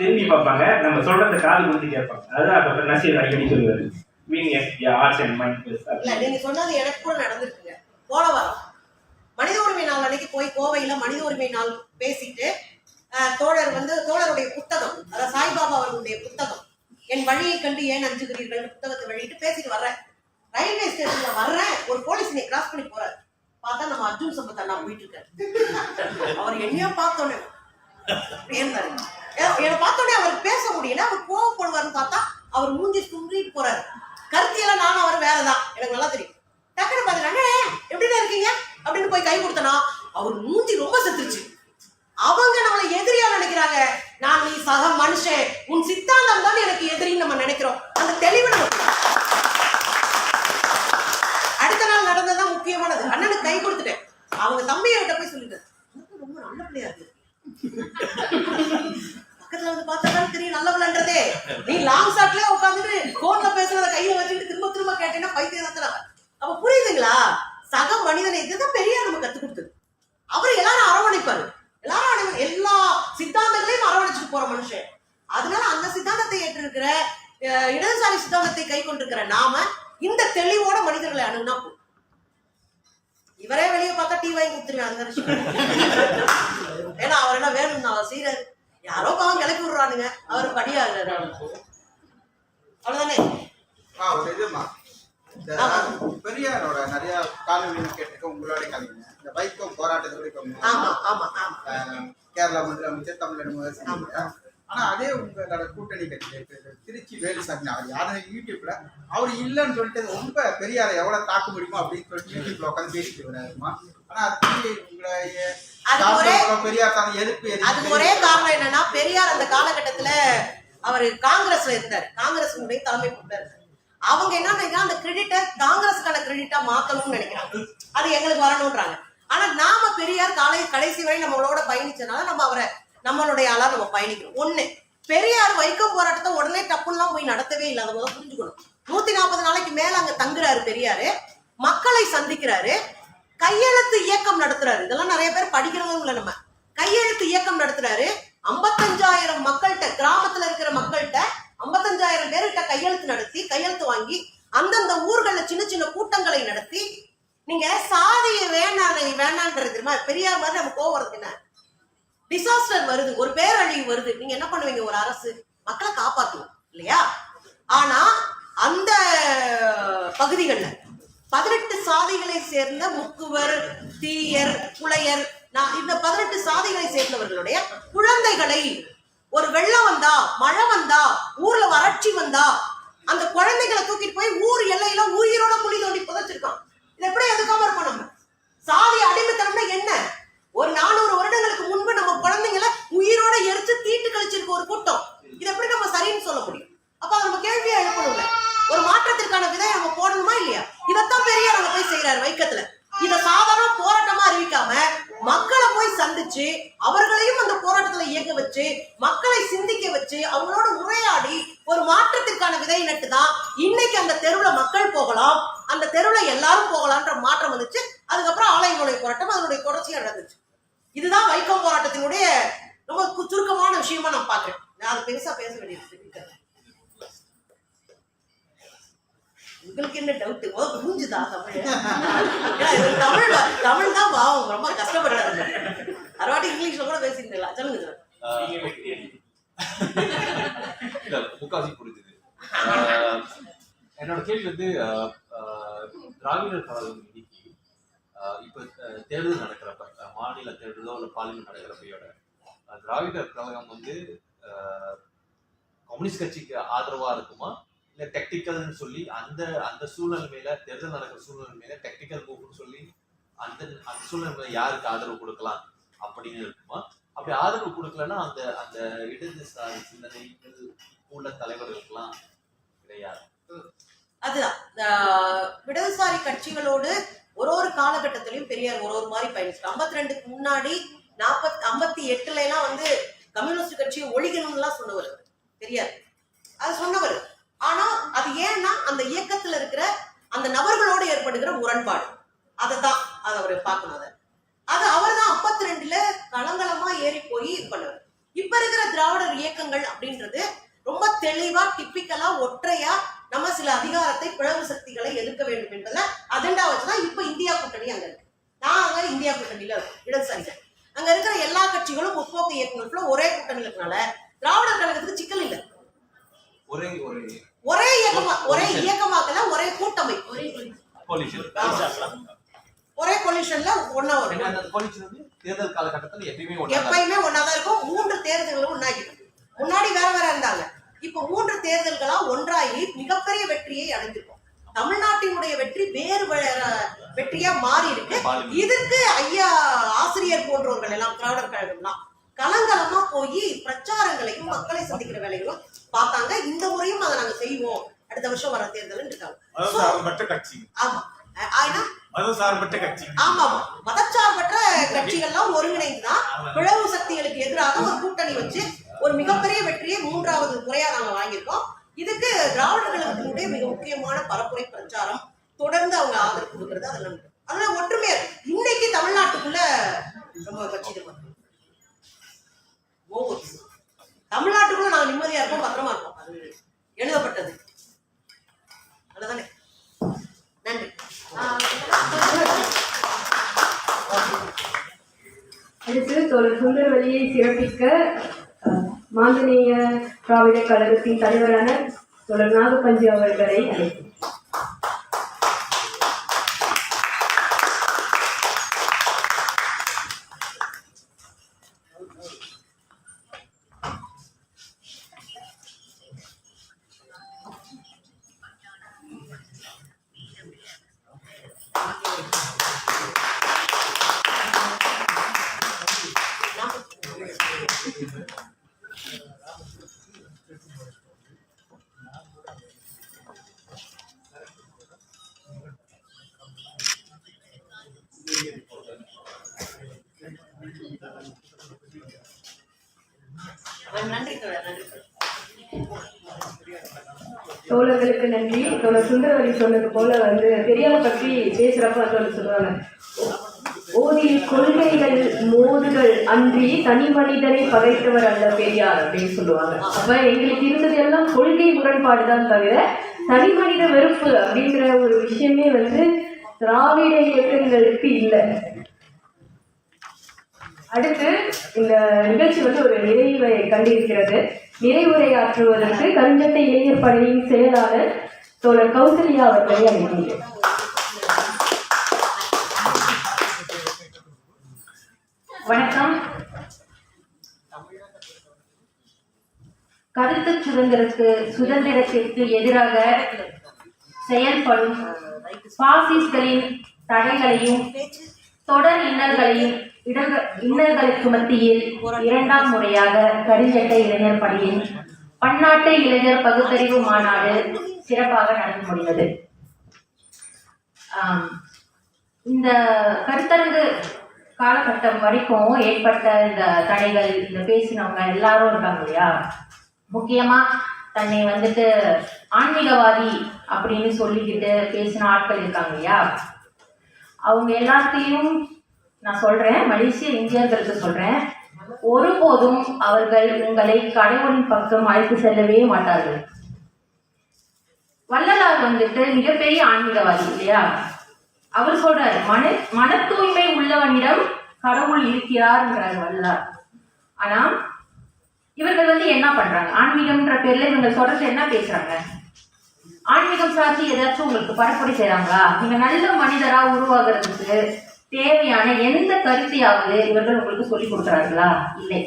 திரும்பி பார்ப்பாங்க. நம்ம சொல்றத காது கொடுத்து கேட்பாங்க. அதுதான் டாக்டர் நசீர் அடிக்கடி சொல்லுவாரு. Meaning is arts and mind இல்ல நீங்க சொன்னது எனக்கு கூட நடந்திருக்குங்க. போன வாரம். மனித உரிமை நாள் அன்னைக்கு போய் கோவையில மனித உரிமை நாள் பேசிட்டு தோழர் வந்து தோழருடைய புத்தகம் அதாவது சாய்பாபா அவர்களுடைய புத்தகம் என் வழியை கண்டு ஏன் அஞ்சுகிறீர்கள் புத்தகத்தை வெளியிட்டு பேசிட்டு வர்றேன். ரயில்வே ஸ்டேஷன்ல வர்றேன். ஒரு போலீஸ் நீ கிராஸ் பண்ணி போறாரு. பார்த்தா நம்ம அர்ஜுன் சம்பத் அண்ணா போயிட்டு இருக்காரு. அவர் என்னையோ பார்த்தோன்னு. என்னை பார்த்தோன்னே அவர் பேச முடியல. அவர் கோவப்படுவார்னு பார்த்தா அவர் மூஞ்சி சுண்டிட்டு போறாரு. கருத்தியெல்லாம் நானும் அவர் வேறதான். எனக்கு நல்லா தெரியும். டக்குனு பார்த்து அண்ணே எப்படிதான் இருக்கீங்க? அப்படின்னு போய் கை கொடுத்தனா அவர் மூஞ்சி ரொம்ப செத்துருச்சு. அவங்க நம்மளை எதிரியா நினைக்கிறாங்க. நான் நீ சக மனுஷன். உன் சித்தாந்தம் தான் எனக்கு எதிரின்னு நம்ம நினைக்கிறோம். அந்த தெளிவு நமக்கு அடுத்த நாள் நடந்ததுதான் முக்கியமானது. அண்ணனுக்கு கை கொடுத்துட்டேன். அவங்க தம்பியை போய் சொல்லிட்டேன். ரொம்ப நல்ல பிள்ளையா இருக்கு. பக்கத்துல வந்து பார்த்தா தான் தெரியும் நல்லவளன்றதே. நீ லாங் ஷாட்லயே உட்காந்துட்டு போன்ல பேசுறத கையில வச்சுட்டு திரும்ப திரும்ப கேட்டேன்னா பைத்தியம் அப்ப புரியுதுங்களா? சக மனிதனை இதுதான் பெரியார் நம்ம கத்து கொடுத்தது. அவர் எல்லாரும் அரவணைப்பாரு. எல்லாரும் எல்லா சித்தாந்தங்களையும் அரவணைச்சிட்டு போற மனுஷன். அதனால அந்த சித்தாந்தத்தை ஏற்றிருக்கிற அஹ், இடதுசாரி சித்தாந்தத்தை கை கொண்டிருக்கிற நாம இந்த தெளிவோட மனிதர்களை அணுகுனா போதும். இவரே வெளியே பார்த்தா டீ வாங்கி கொடுத்துருவேன் அந்த ஏன்னா அவர் என்ன வேணும் அவர் செய்யறாரு யாரோ பாவம் கிளப்பி விடுறானுங்க. அவர் படியாகிறாரு அவ்வளவுதானே? ஆ, ஒரு இதுமா. பெரியாரோட நிறைய காணொலி கேட்டிருக்க உங்களோட கலைஞர் இந்த வைக்கம் ஆமா ஆஹ், கேரளா முதலமைச்சர் தமிழ்நாடு முதலமைச்சர் ஆனா அதே உங்களோட கூட்டணி கட்சி திருச்சி வேலுசாமி அவர் யாரும் யூடியூப்ல அவர் இல்லைன்னு சொல்லிட்டு அது ரொம்ப பெரியாரை எவ்வளவு தாக்க முடியுமோ அப்படின்னு சொல்லிட்டு யூடியூப்ல உட்காந்து பேசிட்டு வராருமா ஆனா அது உங்களை அது பெரியார் தான் எதிர்ப்பு அதுக்கு ஒரே காரணம் என்னன்னா பெரியார் அந்த காலகட்டத்துல அவர் காங்கிரஸ்ல இருந்தார். காங்கிரஸ் தலைமை பொறுப்பாரு அவங்க என்ன நினைக்கிறாங்க? அந்த கிரெடிட்டை காங்கிரஸுக்கான கிரெடிட்டா மாத்தணும்னு நினைக்கிறாங்க. அது எங்களுக்கு வரணும்ன்றாங்க. ஆனா நாம பெரியார் காலை கடைசி வரை நம்மளோட பயணிச்சனால நம்ம அவரை நம்மளுடைய ஆளா நம்ம பயணிக்கணும் ஒண்ணு பெரியார் வைக்கம் போராட்டத்தை உடனே டப்புலாம் போய் நடத்தவே இல்லை அதை புரிஞ்சுக்கணும். நூத்தி நாற்பது நாளைக்கு மேல அங்க தங்குறாரு பெரியாரு. மக்களை சந்திக்கிறாரு. கையெழுத்து இயக்கம் நடத்துறாரு. இதெல்லாம் நிறைய பேர் படிக்கிறவங்க இல்லை நம்ம. கையெழுத்து இயக்கம் நடத்துறாரு. ஐம்பத்தஞ்சாயிரம் மக்கள்கிட்ட கிராமத்துல இருக்கிற மக்கள்கிட்ட ஐம்பத்தஞ்சாயிரம் பேர்கிட்ட கையெழுத்து நடத்தி கையெழுத்து வாங்கி அந்தந்த ஊர்களில் சின்ன சின்ன கூட்டங்களை நடத்தி நீங்க சாதியை வேணாம் வேணான்றது தெரியுமா? பெரியார் மாதிரி நம்ம கோவம் என்ன? டிசாஸ்டர் வருது ஒரு பேரழிவு வருது. நீங்க என்ன பண்ணுவீங்க? ஒரு அரசு மக்களை காப்பாத்துவோம் இல்லையா? ஆனா அந்த பகுதிகளில் பதினெட்டு சாதிகளை சேர்ந்த முக்குவர் தீயர் புலையர் நான் இந்த பதினெட்டு சாதிகளை சேர்ந்தவர்களுடைய குழந்தைகளை ஒரு வெள்ளம் வந்தா மழை வந்தா ஊர்ல வறட்சி வந்தா அந்த குழந்தைகளை தூக்கிட்டு போய் ஊர் எல்லையில உயிரோட முடி தோண்டி புதைச்சிருக்கான். இதை எப்படி எதுக்காம இருக்கோம் நம்ம? சாதி அடிமைத்தனம்னா என்ன? ஒரு நானூறு வருடங்களுக்கு முன்பு நம்ம குழந்தைங்களை உயிரோட எரிச்சு தீட்டு கழிச்சிருக்க ஒரு கூட்டம். இது எப்படி நம்ம சரின்னு சொல்ல முடியும் அப்ப அதை நம்ம கேள்வியா எழுப்பணும்ல ஒரு மாற்றத்திற்கான விதை நம்ம போடணுமா இல்லையா இதைத்தான் பெரியார் அங்க போய் செய்யறாரு வைக்கத்துல இத சாதாரண போராட்டமா அறிவிக்காம மக்களை போய் சந்திச்சு அவர்களையும் அந்த போராட்டத்துல இயங்க வச்சு மக்களை சிந்திக்க வச்சு அவங்களோட உரையாடி ஒரு மாற்றத்திற்கான விதை நட்டு தான் இன்னைக்கு அந்த தெருவுல மக்கள் போகலாம் அந்த தெருவுல எல்லாரும் போகலாம்ன்ற மாற்றம் வந்துச்சு அதுக்கப்புறம் ஆலய நுழை போராட்டம் அதனுடைய தொடர்ச்சியா நடந்துச்சு இதுதான் வைக்கம் போராட்டத்தினுடைய ரொம்ப கு- சுருக்கமான விஷயமா நான் பாக்குறேன் நான் அது பெருசா பேச வேண்டியது இருக்கிறது உங்களுக்கு என்ன டவுட் புரிஞ்சுதா தமிழ் ஏன்னா, இது தமிழ் வ- தமிழ் தான் பாவம் ரொம்ப கஷ்டப்படுறாங்க அறுவாட்டி இங்கிலீஷ்ல கூட பேசியிருந்தீங்களா சொல்லுங்க இல்ல முக்காசி புரிஞ்சுது. ஆஹ் என்னோட கேள்வி வந்து ஆஹ் திராவிடர் கழகம் இன்னைக்கு ஆஹ் இப்ப தேர்தல் நடக்கிறப்ப மாநில தேர்தலோ இல்ல பார்லிமெண்ட் நடக்கிறப்பையோட திராவிடர் கழகம் வந்து ஆஹ் கம்யூனிஸ்ட் கட்சிக்கு ஆதரவா இருக்குமா? இல்ல டெக்டிக்கல்னு சொல்லி அந்த அந்த சூழ்நிலைமையில தேர்தல் நடக்கிற சூழ்நிலைமையில டெக்டிக்கல் மூவ்னு சொல்லி அந்த அந்த சூழ்நிலைமையில யாருக்கு ஆதரவு கொடுக்கலாம் அப்படின்னு இருக்குமா? அப்படி ஆதரவு கொடுக்கலன்னா அந்த அந்த இடதுசாரி சிந்தனைகள் உள்ள தலைவர்களுக்கெல்லாம் கிடையாது. அதுதான். இடதுசாரி கட்சிகளோடு ஒரு ஒரு காலகட்டத்திலையும் பெரியார் ஒரு ஒரு மாதிரி பயணிச்சு ஐம்பத்தி ரெண்டுக்கு முன்னாடி நாற்பத்தி ஐம்பத்தி எட்டுல எல்லாம் வந்து கம்யூனிஸ்ட் கட்சியை ஒழிக்கணும்லாம் சொன்னவர் பெரியார். அது சொன்னவர். ஆனா அது ஏன்னா அந்த இயக்கத்துல இருக்கிற அந்த நபர்களோடு ஏற்படுகிற முரண்பாடு. அதை தான் அதை அவர் பார்க்கணும் அதை. அது அவர் தான் ஐம்பத்தி ரெண்டுல களங்களமா ஏறி போய் இது பண்ணவர் இப்ப இருக்கிற திராவிடர் இயக்கங்கள் அப்படின்றது ரொம்ப தெளிவா டிப்பிக்கலா ஒற்றையா நம்ம சில அதிகாரத்தை பிளவு சக்திகளை எதிர்க்க வேண்டும் என்பதை அஜெண்டா வச்சுதான் இப்ப இந்தியா கூட்டணி அங்க இருக்கு. நாங்க இந்தியா கூட்டணியில இடதுசாரிகள் அங்க இருக்கிற எல்லா கட்சிகளும் முற்போக்கு இயக்கங்களுக்குள்ள ஒரே கூட்டணியில இருக்கனால திராவிடர் கழகத்துக்கு சிக்கல் இல்லை. ஒரே ஒரு. ஒரே இயக்கமா ஒரே இயக்கமாக்கல ஒரே கூட்டமைப்பு கோலிஷன் ஒரே கொலிஷன்ல ஒன்னா வரும். அந்த கோலிஷன் வந்து தேர்தல் காலகட்டத்தில் எப்பயுமே எப்பயுமே ஒன்னாதான் இருக்கும். மூன்று தேர்தல்களும் ஒன்னாகிடும் முன்னாடி வேற வேற இருந்தாங்க. இப்ப மூன்று தேர்தல்களா ஒன்றாகி மிகப்பெரிய வெற்றியை அடைஞ்சிருக்கோம். தமிழ்நாட்டினுடைய வெற்றி வேறு வேற- வெற்றியா மாறி இருக்கு இதுக்கு ஐயா ஆசிரியர் போன்றவர்கள் எல்லாம் திராவிடர் கழகம்லாம் கலங்கலமா போய் பிரச்சாரங்களையும் மக்களை சந்திக்கிற வேலைகளும் பார்த்தாங்க. இந்த முறையும் அதை நாங்க செய்வோம். அடுத்த வருஷம் வர தேர்தல் இருக்காங்க. ஆமா. ஆனா மதம் சார்பற்ற கட்சி ஆமா மதச்சார்பற்ற கட்சிகள்லாம் ஒருங்கிணைந்துதான் பிளவு சக்திகளுக்கு எதிராக ஒரு கூட்டணி வச்சு ஒரு மிகப்பெரிய வெற்றியை மூன்றாவது முறையா நாங்க வாங்கியிருக்கோம். இதுக்கு திராவிடர் கழகத்தினுடைய மிக முக்கியமான பரப்புரை பிரச்சாரம் தொடர்ந்து அவங்க ஆதரவு கொடுக்கறது அதெல்லாம். அதெல்லாம் ஒற்றுமையா. இன்னைக்கு தமிழ்நாட்டுக்குள்ள நம்ம கட்சி இது பண்ணுறோம் ஒவ்வொரு தமிழ்நாட்டுக்குள்ள நாங்க நிம்மதியா இருக்கோம் பத்திரமா இருக்கோம். அது எழுதப்பட்டது. அதுதானே? நன்றி. அடுத்து தோழர் சுந்தரவலியை சிறப்பிக்க மாந்தனேய திராவிட கழகத்தின் தலைவரான தோழர் நாகப்பஞ்சு அவர்களை அழைக்கிறேன் நன்றி நன்றி தோழர்களுக்கு நன்றி. தோழர் சுந்தரவரி சொன்னது போல வந்து பெரியார் பற்றி பேசுறப்ப தோழர் சொல்றாங்க. ஓதில் கொள்கைகள் மோதுகள் அன்றி தனி மனிதனை பகைத்தவர் அல்ல பெரியார் அப்படின்னு சொல்லுவாங்க. அப்ப எங்களுக்கு இருந்தது எல்லாம் கொள்கை முரண்பாடு தான் தவிர தனி மனித வெறுப்பு அப்படிங்கிற ஒரு விஷயமே வந்து திராவிட இயக்கங்களுக்கு இல்லை. அடுத்து இந்த நிகழ்ச்சி வந்து ஒரு நிறைவை கண்டிருக்கிறது. நிறைவுரையாற்றுவதற்கு கருஞ்சட்டை இளைஞர் பணியின் செயலாளர் தோழர் கௌசல்யா அவர்களை அழைக்கின்றேன் வணக்கம். கருத்து சுதந்திரத்து சுதந்திரத்திற்கு எதிராக செயல்படும் பாசிஸ்களின் தடைகளையும் தொடர் இன்னல்களையும் இடங்க இன்னல்களுக்கு மத்தியில் இரண்டாம் முறையாக கருஞ்சட்டை இளைஞர் பணியின் பன்னாட்டு இளைஞர் பகுத்தறிவு மாநாடு சிறப்பாக நடந்து முடிந்தது. இந்த கருத்தரங்கு காலகட்டம் வரைக்கும் ஏற்பட்ட இந்த தடைகள் இந்த பேசினவங்க எல்லாரும் இருக்காங்க இல்லையா? முக்கியமா தன்னை வந்துட்டு ஆன்மீகவாதி அப்படின்னு சொல்லிக்கிட்டு பேசின ஆட்கள் இருக்காங்க இல்லையா? அவங்க எல்லாத்தையும் நான் சொல்றேன். மலேசிய இந்தியர்களுக்கு சொல்றேன். ஒருபோதும் அவர்கள் உங்களை கடவுளின் பக்கம் அழைத்து செல்லவே மாட்டார்கள். வள்ளலார் வந்துட்டு மிகப்பெரிய ஆன்மீகவாதி இல்லையா? அவர் சொல்றாரு மன மன தூய்மை உள்ளவனிடம் கடவுள் இருக்கிறார்ங்கிறார் வள்ளலார். ஆனா இவர்கள் வந்து என்ன பண்றாங்க? ஆன்மீகம்ன்ற பேர்ல இவங்க சொல்றது என்ன பேசுறாங்க? ஆன்மீகம் சார்ந்து ஏதாச்சும் உங்களுக்கு பரப்புரை செய்றாங்களா? நீங்க நல்ல மனிதரா உருவாகிறதுக்கு தேவையான எந்த கருத்தையாவது இவர்கள் உங்களுக்கு சொல்லி கொடுக்குறாங்களா இல்லை.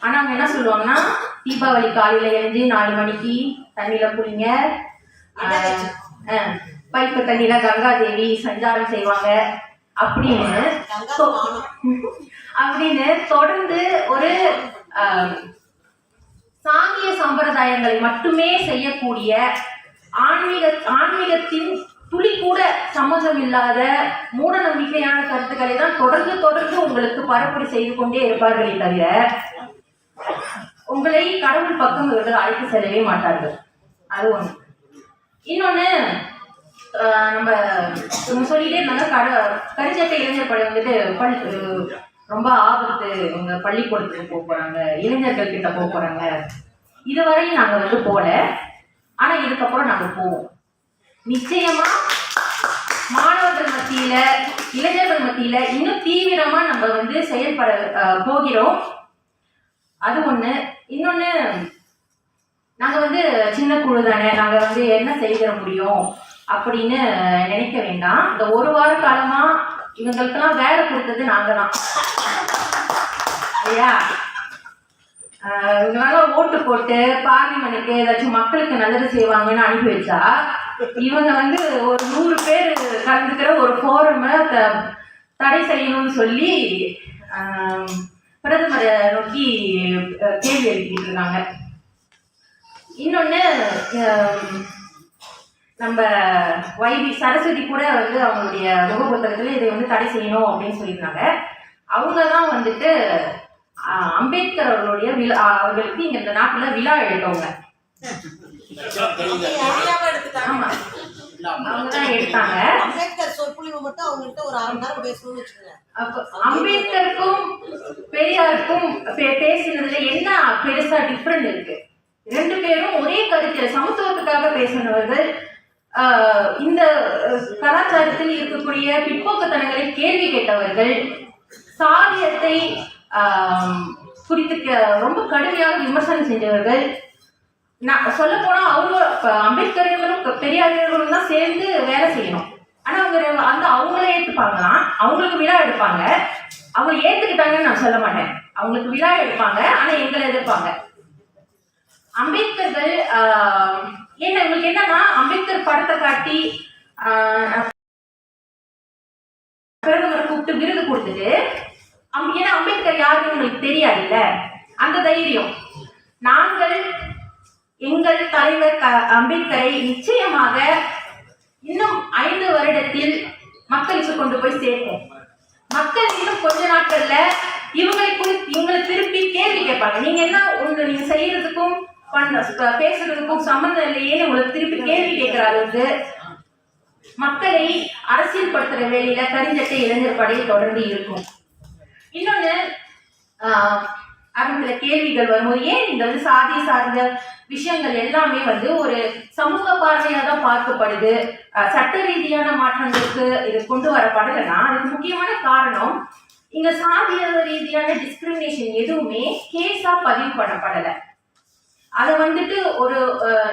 ஆனா அவங்க என்ன சொல்லுவாங்கன்னா தீபாவளி காலையில எழுந்து நாலு மணிக்கு தண்ணியில குளிங்க. பைப்பு தண்ணியில கங்கா தேவி சஞ்சாரம் செய்வாங்க. அப்படின்னு. அப்படின்னு தொடர்ந்து ஒரு சாங்கிய சம்பிரதாயங்களை மட்டுமே செய்யக்கூடிய ஆன்மீக ஆன்மீகத்தின் துளி கூட சம்மதம் இல்லாத மூட நம்பிக்கையான கருத்துக்களை தான் தொடர்ந்து தொடர்ந்து உங்களுக்கு பரப்புரை செய்து கொண்டே இருப்பார்களே தவிர உங்களை கடவுள் பக்கம் இவர்கள் அழைத்து செல்லவே மாட்டார்கள். அது ஒண்ணு. இன்னொன்னு நம்ம சொல்லிட்டே இருந்தாங்க கட கரிச்சட்டை இளைஞர் படை வந்துட்டு பள்ளி ரொம்ப ஆபத்து உங்க பள்ளிக்கூடத்துக்கு போக போறாங்க இளைஞர்கள் கிட்ட போக போறாங்க. இதுவரையும் நாங்க வந்து போல. ஆனா இதுக்கப்புறம் நம்ம போவோம். நிச்சயமா மாணவர்கள் மத்தியில இளைஞர்கள் மத்தியில இன்னும் தீவிரமா நம்ம வந்து செயல்பட போகிறோம். அது ஒண்ணு. இன்னொன்னு நாங்க வந்து சின்ன குழு தானே. நாங்க வந்து என்ன செய்திட முடியும் அப்படின்னு நினைக்க வேண்டாம். இந்த ஒரு வார காலமா இவங்களுக்கெல்லாம் வேலை கொடுத்தது நாங்க தான் இல்லையா? இவங்களால ஓட்டு போட்டு பார்லிமெண்ட்டுக்கு ஏதாச்சும் மக்களுக்கு நல்லது செய்வாங்கன்னு அனுப்பி வச்சா இவங்க வந்து ஒரு நூறு பேர் கலந்துக்கிற ஒரு ஃபோரமை தடை செய்யணும்னு சொல்லி பிரதமரை நோக்கி கேள்வி எழுப்பிட்டு இருக்காங்க. இன்னொன்று நம்ம வைபி சரஸ்வதி கூட வந்து அவங்களுடைய முகபுத்தகத்தில் இதை வந்து தடை செய்யணும் அப்படின்னு சொல்லியிருந்தாங்க. அவங்க தான் வந்துட்டு அம்பேத்கர் அவர்களுடைய விழா அவர்களுக்கு இங்க இந்த நாட்டில் விழா எடுத்தவங்க. ஆமா. அவங்க தான் எடுத்தாங்க. அம்பேத்கர் சொற்பொழிவு மட்டும் அவங்கள்ட்ட ஒரு அரை மணி நேரம் பேசணும்னு வச்சுக்கோங்க அப்ப அம்பேத்கருக்கும் பெரியாருக்கும் பே- பேசினதுல என்ன பெருசா டிஃப்ரெண்ட் இருக்கு? ரெண்டு பேரும் ஒரே கருத்து சமத்துவத்துக்காக பேசினவர்கள் இந்த கலாச்சாரத்தில் இருக்கக்கூடிய பிற்போக்குத்தனங்களை கேள்வி கேட்டவர்கள் சாதியத்தை குறித்து ரொம்ப கடுமையாக விமர்சனம் செஞ்சவர்கள். நான் சொல்ல போனா அவங்க அம்பேத்கர்களும் க- தான் சேர்ந்து வேலை செய்யணும். ஆனா அவங்க அந்த அவங்களே ஏத்துப்பாங்களாம். அவங்களுக்கு விழா எடுப்பாங்க. அவங்க ஏத்துக்கிட்டாங்கன்னு நான் சொல்ல மாட்டேன். அவங்களுக்கு விழா எடுப்பாங்க. ஆனா எங்களை எதிர்ப்பாங்க. அம்பேத்கர்கள் ஏன்னா என்ன உங்களுக்கு என்னன்னா அம்பேத்கர் படத்தை காட்டி பிரதமர் கூப்பிட்டு விருது கொடுத்துட்டு ஏன்னா அம்பேத்கர் யாருன்னு உங்களுக்கு தெரியாதுல்ல? அந்த தைரியம். நாங்கள் எங்கள் தலைவர் க- அம்பேத்கரை நிச்சயமாக இன்னும் ஐந்து வருடத்தில் மக்களுக்கு கொண்டு போய் சேர்ப்போம். மக்கள் இன்னும் கொஞ்ச நாட்கள்ல இவங்களை குறித்து இவங்களை திருப்பி கேள்வி கேட்பாங்க. நீங்க என்ன ஒன்று நீங்க செய்யறதுக்கும் பண்ண பேசுறதுக்கும் சம்மந்தம் இல்லையேன்னு உங்களை திருப்பி கேள்வி கேட்கிற அளவுக்கு மக்களை அரசியல்படுத்துற வேலையில கரிஞ்சட்டை இளைஞர் படையை தொடர்ந்து இருக்கும். இன்னொன்னு ஆஹ், அவங்கள கேள்விகள் வரும்போது ஏன் இந்த வந்து சாதி சார்ந்த விஷயங்கள் எல்லாமே வந்து ஒரு சமூக பார்வையாக தான் பார்க்கப்படுது? சட்ட ரீதியான மாற்றங்களுக்கு இது கொண்டு வரப்படலைன்னா அதுக்கு முக்கியமான காரணம் இங்க சாதிய ரீதியான டிஸ்கிரிமினேஷன் எதுவுமே கேஸா பதிவு பண்ணப்படலை. அதை வந்துட்டு ஒரு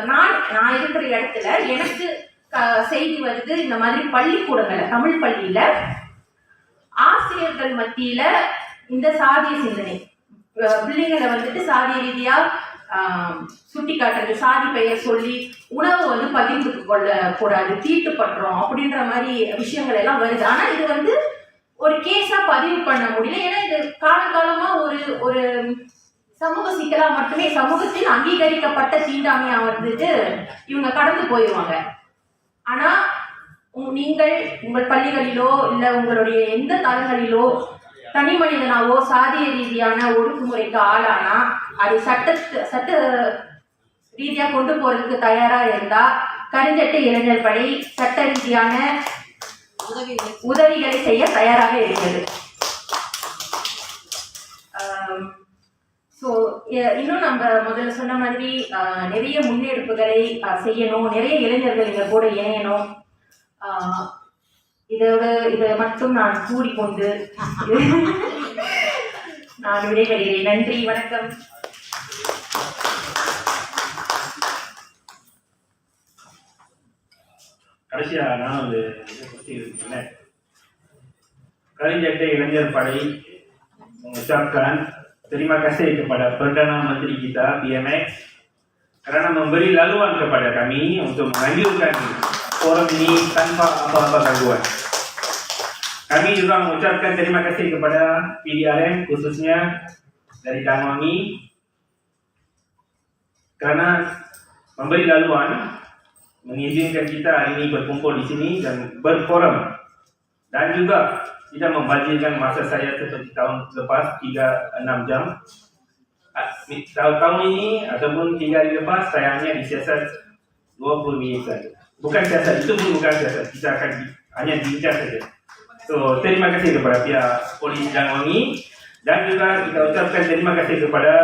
நான் நான் இருக்கிற இடத்துல எனக்கு செய்தி வருது இந்த மாதிரி பள்ளிக்கூடங்கள்ல தமிழ் பள்ளியில ஆசிரியர்கள் மத்தியில இந்த சாதிய சிந்தனை. பிள்ளைங்களை வந்துட்டு சாதிய ரீதியா சுட்டி காட்டுறது சாதி பெயர் சொல்லி உணவு வந்து பகிர்ந்து கொள்ள கூடாது தீட்டுப்பட்டுரும் அப்படின்ற மாதிரி விஷயங்கள் எல்லாம் வருது. ஆனா இது வந்து ஒரு கேஸா பதிவு பண்ண முடியல. ஏன்னா இது காலகாலமா ஒரு ஒரு சமூக சிக்கலா மட்டுமே சமூகத்தில் அங்கீகரிக்கப்பட்ட தீண்டாமையா வந்துட்டு இவங்க கடந்து போயிடுவாங்க ஆனா நீங்கள் உங்கள் பள்ளிகளிலோ இல்லை உங்களுடைய எந்த தளங்களிலோ தனி மனிதனாவோ சாதிய ரீதியான ஒடுக்குமுறைக்கு ஆளானா அது சட்ட சட்ட ரீதியாக கொண்டு போறதுக்கு தயாரா இருந்தா கருஞ்சட்ட இளைஞர் படை சட்ட ரீதியான உதவிகளை உதவிகளை செய்ய தயாராக இருக்கிறது. ஸோ இன்னும் நம்ம முதல்ல சொன்ன மாதிரி நிறைய முன்னெடுப்புகளை செய்யணும். நிறைய இளைஞர்கள் இங்கே கூட இணையணும். இதோட இதை மட்டும் நான் கூடிக்கொண்டு நான் விடைபெறுகிறேன் நன்றி வணக்கம் கடைசியா நான் ஒரு பற்றி இளைஞர் படை ஷாப்கான் தெரியுமா கசேரிக்க பட பிரட்டனா மந்திரி கீதா பிஎம்எக்ஸ் கரணம் memberi laluan kepada kami untuk menganjurkan forum ini tanpa apa-apa gangguan. Kami juga mengucapkan terima kasih kepada PDRM khususnya dari Danwami kerana memberi laluan mengizinkan kita hari ini berkumpul di sini dan berforum. Dan juga tidak membazirkan masa saya seperti tahun lepas 3-6 jam. Ah, ni- tahun, tahun ini ataupun 3 hari lepas saya hanya disiasat 20 minit saja bukan siasat itu pun bukan siasat kita akan di- hanya bincang saja So, terima kasih kepada pihak polis Jangwangi dan juga kita ucapkan terima kasih kepada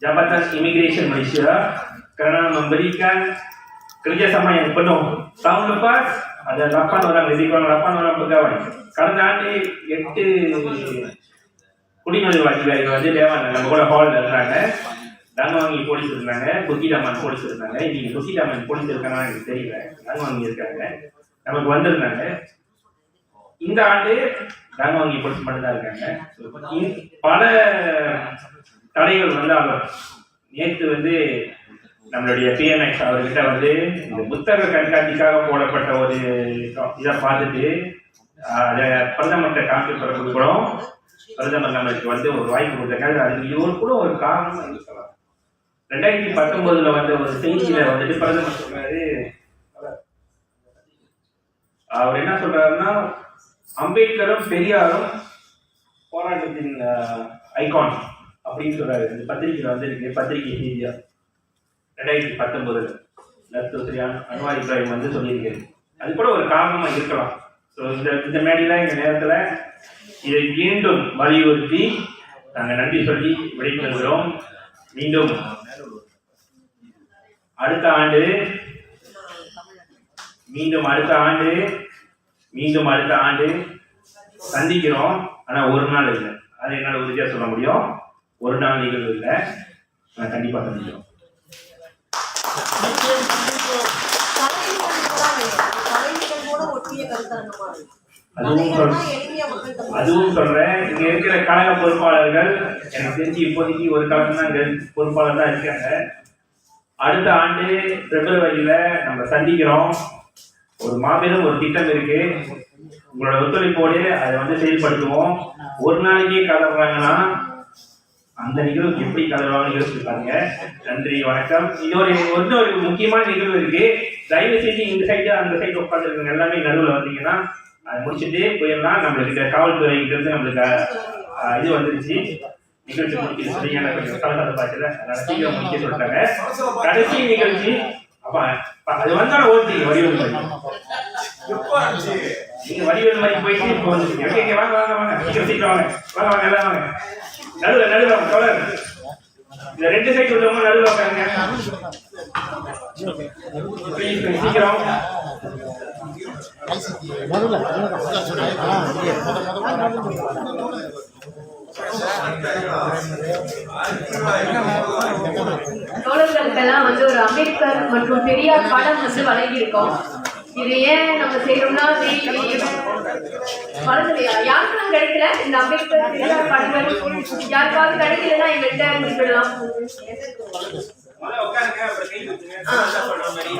Jabatan Imigresen Malaysia kerana memberikan kerjasama yang penuh. Tahun lepas ada 8 orang, lebih kurang 8 orang pegawai. Kerana ada 8 குடிநுழைவாதிகள் வந்து தேவான நம்ம கூட ஹாலில் இருந்தாங்க தங்கவாங்கி police இருந்தாங்க Bukit Aman police இருந்தாங்க. இன்னைக்கு குர்கிடாமன் police இருக்காங்கன்னா எனக்கு தெரியல. தங்கவாங்கி இருக்காங்க. நமக்கு வந்திருந்தாங்க. இந்த ஆண்டு தங்கவாங்கி போலீஸ் மட்டும்தான் இருக்காங்க. பல தடைகள் வந்தாலும் நேற்று வந்து நம்மளுடைய பிஎம்எக்ஸ் அவர்கிட்ட வந்து இந்த புத்தக கண்காட்சிக்காக போடப்பட்ட ஒரு இதை பார்த்துட்டு அதை பிரதமர்கிட்ட பிறகு கொடுக்குறோம் பிரதமர் நம்மளுக்கு வந்து ஒரு வாய்ப்பு கொடுத்தாங்க அது இது ஒரு கூட ஒரு காரணம் சொல்லலாம். ரெண்டாயிரத்தி பத்தொன்பதுல வந்த ஒரு செய்தியில வந்துட்டு பிரதமர் சொன்னாரு அவர் என்ன சொல்றாருன்னா அம்பேத்கரும் பெரியாரும் போராட்டத்தின் ஐகான் அப்படின்னு சொல்றாரு. இந்த பத்திரிகையில வந்து இருக்கு பத்திரிகை செய்தியா? ரெண்டாயிரத்தி பத்தொன்பதுல. லத்து ஸ்ரீ அன்வார் இப்ராஹிம் வந்து சொல்லியிருக்காரு. அது கூட ஒரு காரணமா இருக்கலாம். ஸோ இந்த இந்த மேடையில இந்த நேரத்துல இதை மீண்டும் வலியுறுத்தி நாங்கள் நன்றி சொல்லி விடைபெறுகிறோம். மீண்டும் அடுத்த ஆண்டு. மீண்டும் அடுத்த ஆண்டு. மீண்டும் அடுத்த ஆண்டு. சந்திக்கிறோம். ஆனா ஒரு நாள் இல்லை. அது என்னால் உறுதியாக சொல்ல முடியும். ஒரு நாள் நிகழ்வு இல்லை. நான் கண்டிப்பாக சந்திக்கிறோம். அதுவும் அதுவும் சொல்றேன். இங்க இருக்கிற கழக பொறுப்பாளர்கள் எனக்கு தெரிஞ்சு இப்போதைக்கு ஒரு கழகம் தான் பொறுப்பாளர் தான் இருக்காங்க. அடுத்த ஆண்டு பிப்ரவரியில நம்ம சந்திக்கிறோம். ஒரு மாபெரும் ஒரு திட்டம் இருக்கு. உங்களோட ஒத்துழைப்போடு அதை வந்து செயல்படுத்துவோம். ஒரு நாளைக்கே கலர்றாங்கன்னா அந்த நிகழ்வு எப்படி கலருவாங்கன்னு யோசிச்சு நன்றி வணக்கம். இன்னொரு ஒரு முக்கியமான நிகழ்வு இருக்கு. தயவு செஞ்சு இந்த சைடு அந்த சைடு உட்காந்துருக்கவங்க எல்லாமே நடுவில் வந்தீங்கன்னா அதை முடிச்சுட்டு போயிடலாம். நம்மளுக்கு இந்த காவல்துறை இருந்து நம்மளுக்கு இது வந்துருச்சு. நிகழ்ச்சி சரியான சீக்கிரம் முடிக்க சொல்லிட்டாங்க கடைசி நிகழ்ச்சி அப்ப அது வந்தாலும் ஓட்டி வடிவல் மாதிரி நீங்க வடிவல் மாதிரி போயிட்டு இப்போ வந்துருக்கீங்க வாங்க வாங்க வாங்க சீக்கிரம் சீக்கிரம் வாங்க வாங்க வாங்க எல்லாம் வாங்க நடுவில் நடுவில் தொடர் இந்த ரெண்டு சைடு உள்ளவங்க நடுவில் உட்காருங்க சீக்கிரம் தோழர்களுக்கெல்லாம் வந்து ஒரு அம்பேத்கர் மற்றும் பெரியார் படம் வந்து வழங்கியிருக்கோம். இது ஏன் நம்ம செய்யறோம்னா வளர்ந்துலையா யாருக்கெல்லாம் கிடைக்கல இந்த அம்பேத்கர் பெரியார் படங்கள் யாருக்காவது கிடைக்கலன்னா எங்கள்கிட்ட குறிப்பிடலாம் முதல்ல உட்காருங்க அப்புறம் கை தூக்குங்க சந்தோஷா சொல்ற மாதிரி.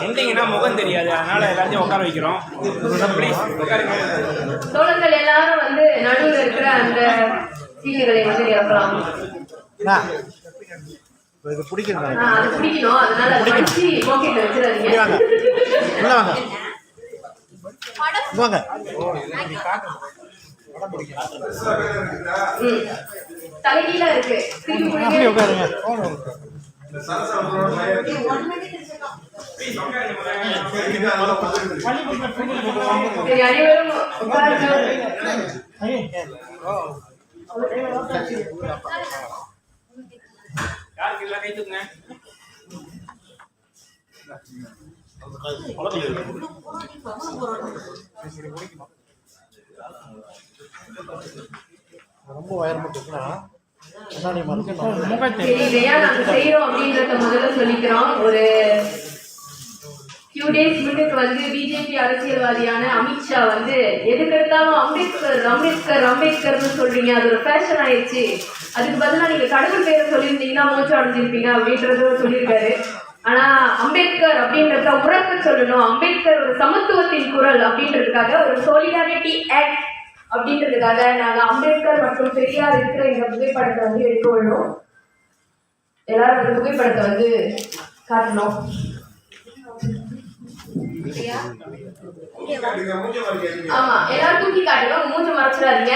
நின்றீங்கன்னா முகம் தெரியாது அதனால எல்லாத்தையும் உட்கார வைக்கிறோம். தோழர்கள் எல்லாரும் வந்து நடுவில் இருக்கிற அந்த சீல்களை வந்து நிரப்பலாம். இது அது பிடிக்கணும். அதனால அதை படிச்சு பாக்கெட்ல வாங்க. தலைகீழா இருக்கு. திருப்பி. உட்காருங்க. அனைவரும் யாருக்கு எல்லாம் கை தூக்குங்க ரொம்ப உயரமா தூக்கினா செய்யறோம் அப்படின்றத முதல்ல சொல்லிக்கிறோம். ஒரு ஃபியூ டேஸ் முன்னுக்கு வந்து பிஜேபி அரசியல்வாதியான அமித்ஷா வந்து எதுக்கு அம்பேத்கர் அம்பேத்கர் அம்பேத்கர்னு சொல்றீங்க. அது ஒரு ஃபேஷன் ஆயிடுச்சு. அதுக்கு பதிலா நீங்க கடவுள் பேரை சொல்லியிருந்தீங்கன்னா மூச்சு அடைஞ்சிருப்பீங்க அப்படின்றத சொல்லியிருக்காரு. ஆனா அம்பேத்கர் அப்படின்றத உறக்க சொல்லணும். அம்பேத்கர் ஒரு சமத்துவத்தின் குரல் அப்படின்றதுக்காக ஒரு சோலிடாரிட்டி ஆக்ட் அப்படின்றதுக்காக நாங்க அம்பேத்கர் மற்றும் பெரியார் இருக்கிற இந்த புகைப்படத்தை வந்து எடுத்துக்கொள்ளணும் எல்லாரும் இந்த புகைப்படத்தை வந்து காட்டணும். ஆமா எல்லாரும் தூக்கி காட்டணும் மூஞ்ச மறைச்சிடாதீங்க.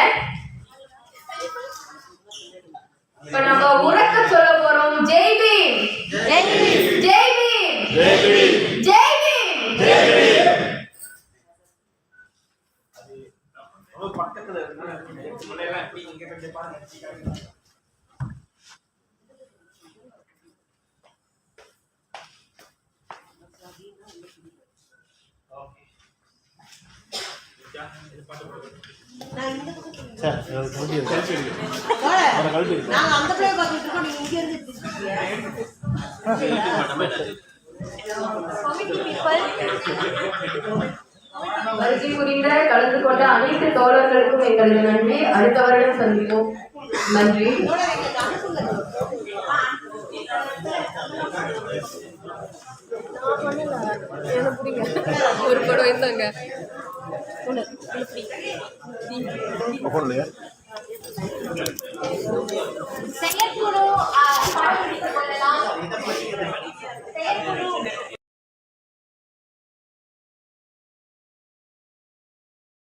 இப்ப நம்ம உறக்க சொல்ல போறோம். ஜெய் ஜெய் பீம் நான் இந்த பக்கம் சார். அவரை. நாங்க அந்த பிள்ளைய பார்த்துட்டு இருக்கோம் நீங்க இங்க இருந்து பேசுறீங்க. வருகை புரிந்த கலந்து கொண்ட அனைத்து தோழர்களுக்கும் எங்களது நன்றி அடுத்த வருடம் சந்திப்போம். நன்றி. ஒரு படம் இருந்தாங்க செயற்குழு